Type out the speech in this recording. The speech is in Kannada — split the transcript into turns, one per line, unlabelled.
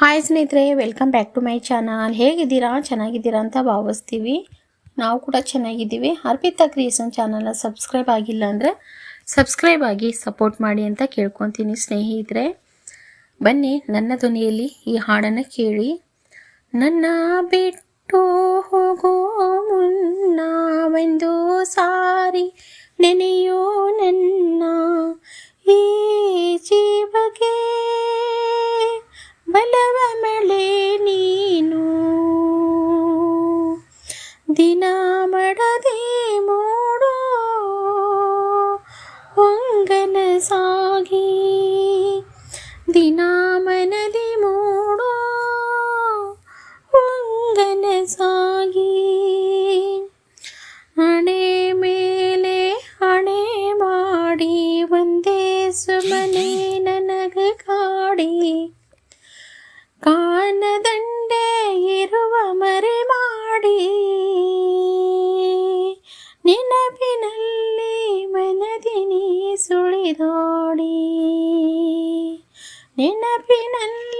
ಹಾಯ್ ಸ್ನೇಹಿತರೆ welcome back to my channel ಹೇಗಿದ್ದೀರಾ? ಚೆನ್ನಾಗಿದ್ದೀರಾ ಅಂತ ಭಾವಿಸ್ತೀವಿ. ನಾವು ಕೂಡ ಚೆನ್ನಾಗಿದ್ದೀವಿ. ಅರ್ಪಿತಾ ಕ್ರಿಯೇಷನ್ ಚಾನಲ್ನ ಸಬ್ಸ್ಕ್ರೈಬ್ ಆಗಿಲ್ಲ ಅಂದರೆ ಸಬ್ಸ್ಕ್ರೈಬ್ ಆಗಿ ಸಪೋರ್ಟ್ ಮಾಡಿ ಅಂತ ಕೇಳ್ಕೊತೀನಿ ಸ್ನೇಹಿತರೆ. ಬನ್ನಿ, ನನ್ನ ಧ್ವನಿಯಲ್ಲಿ ಈ ಹಾಡನ್ನು ಕೇಳಿ. ನನ್ನ ಬಿಟ್ಟು ಹೋಗೋ ಮುನ್ನ ಒಂದು ಸಾರಿ ನೆನೆಯೋ ನನ್ನ ಈ ಜೀವಗೆ ಬಲವ ಮಳೆ ನೀನು. ದಿನ ಮಡದೆ ಕಾನದಂಡೆ ಇರುವ ಮರೆ ಮಾಡಿ ನೆನಪಿನಲ್ಲಿ ಮನದಿ ನೀ ಸುಳಿದಾಡಿ ನೆನಪಿನಲ್ಲಿ